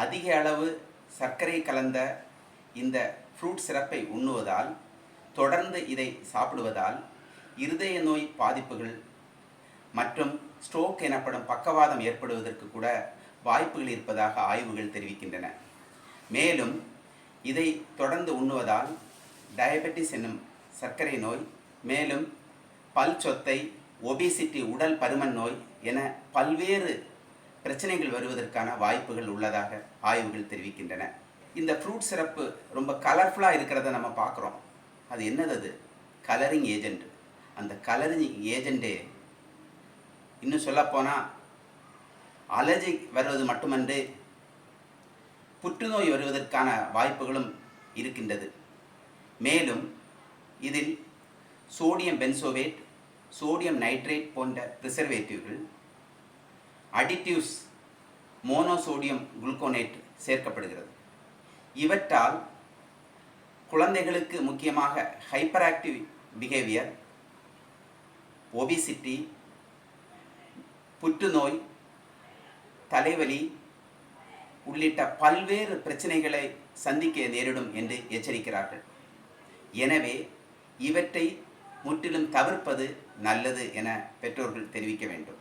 அதிக அளவு சர்க்கரை கலந்த இந்த ஃப்ரூட் சிரப்பை உண்ணுவதால் தொடர்ந்து இதை சாப்பிடுவதால் இருதய நோய் பாதிப்புகள் மற்றும் ஸ்ட்ரோக் எனப்படும் பக்கவாதம் ஏற்படுவதற்கு கூட வாய்ப்புகள் இருப்பதாக ஆய்வுகள் தெரிவிக்கின்றன. மேலும் இதை தொடர்ந்து உண்ணுவதால் டயபெட்டிஸ் என்னும் சர்க்கரை நோய் மேலும் பல் சொத்தை ஒபிசிட்டி உடல் பருமன் நோய் என பல்வேறு பிரச்சனைகள் வருவதற்கான வாய்ப்புகள் உள்ளதாக ஆய்வுகள் தெரிவிக்கின்றன. இந்த ஃப்ரூட் சிறப்பு ரொம்ப கலர்ஃபுல்லாக இருக்கிறத நம்ம பார்க்குறோம். அது என்னது அது? கலரிங் ஏஜெண்ட் அந்த கலரிங் ஏஜெண்ட்டே இன்னும் சொல்லப்போனால் அலர்ஜி வருவது மட்டுமன்று புற்றுநோய் வருவதற்கான வாய்ப்புகளும் இருக்கின்றது. மேலும் இதில் சோடியம் பென்சோவேட் சோடியம் நைட்ரேட் போன்ற ப்ரிசர்வேட்டிவ்கள் அடிட்டிவ்ஸ் மோனோசோடியம் குளுக்கோனேட் சேர்க்கப்படுகிறது. இவற்றால் குழந்தைகளுக்கு முக்கியமாக ஹைப்பர் ஆக்டிவ் பிஹேவியர் ஒபிசிட்டி புற்றுநோய் தலைவலி உள்ளிட்ட பல்வேறு பிரச்சனைகளை சந்திக்க நேரிடும் என்று எச்சரிக்கிறார்கள். எனவே இவற்றை முற்றிலும் தவிர்ப்பது நல்லது என பெற்றோர்கள் தெரிவிக்க வேண்டும்.